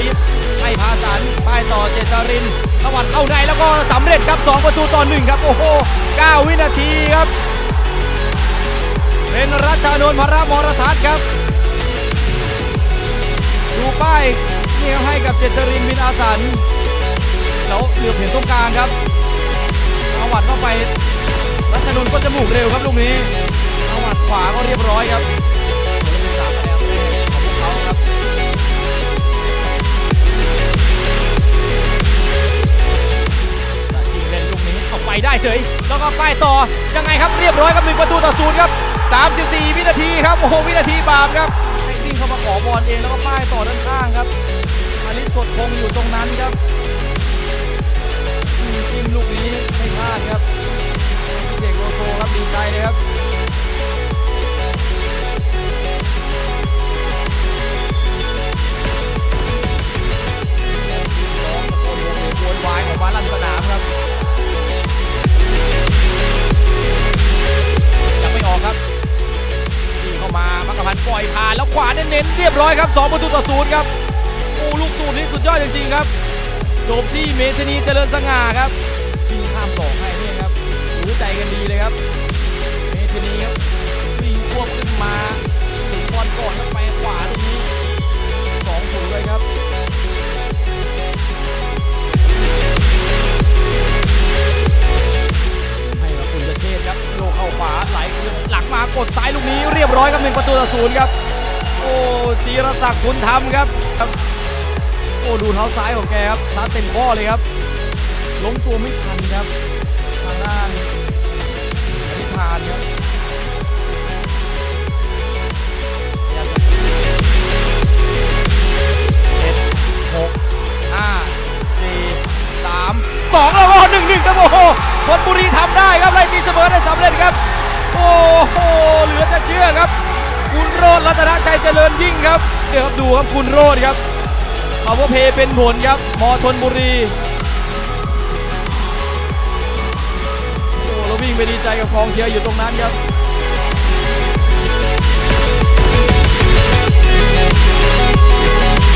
ลิฟให้พาสันป้ายต่อเจษรินตะวันเข้าในแล้วก็สำเร็จครับ 2 ประตูต่อ1ครับ โอ้โห 9 วินาทีครับ เป็นรัชานนท์พระมรทัศน์ครับ ดูป้ายนี่ให้กับเจษรินบินอาสันแล้วเหลือเห็นตรงกลางครับเอาวัดเข้าไปรัชนนท์ก็จมูกเร็วครับลูกนี้เอาวัดขวาก็เรียบร้อยครับาได้เฉย แล้วก็ป้ายต่อ ยังไงครับเรียบร้อยครับหนึ่งประตูต่อศูนย์ครับ 34 วินาทีครับ โอ้โห วินาทีบาปครับให้วิ่งเข้ามาขอบอลเองแล้วก็ป้ายต่อด้านข้างครับอาลิสสดคงอยู่ตรงนั้นาเน้นๆเรียบร้อยครับ2ประตูต่อศูนย์ครับโอ้ลูกสูตรนี้สุดยอดจริงๆครับจบที่เมธนีเจริญสง่าครับยิงข้ามหลอกให้เนี่ยครับรู้ใจกันดีเลยครับ เมธนีครับวิ่งควบขึ้นมาถึงบอลก่อนแล้วไปขวาตรงนี้สองศูนย์เลยครับให้กับคุณเชษครับโยเข้าขวาไหลคืนหลังมากดซ้ายลูกนี้เรียบร้อยครับหนึ่งประตูต่อศูนย์ครับ โอ้จีรศักดิ์คุณธรรมครับ โอ้ดูเท้าซ้ายของแกครับซ้ายเต็มข้อเลยครับ ล้มตัวไม่ทันครับทางด้านอธิพานครับเจ็ดหกห้าสี่สามสองแล้วก็หนึ่งหนึ่งครับโอ้โหชลบุรีทำได้ครับไล่ตีเสมอได้สำเร็จครับ โอ้โหเหลือจะเชื่อครับ คุณโรดรัตนชัยเจริญยิ่งครับเดี๋ยวครับดูครับคุณโรดครับพาวเวอร์เพย์เป็นผลครับมอชนบุรีโอ้เราววิ่งไปดีใจกับกองเชียร์อยู่ตรงนั้นครับ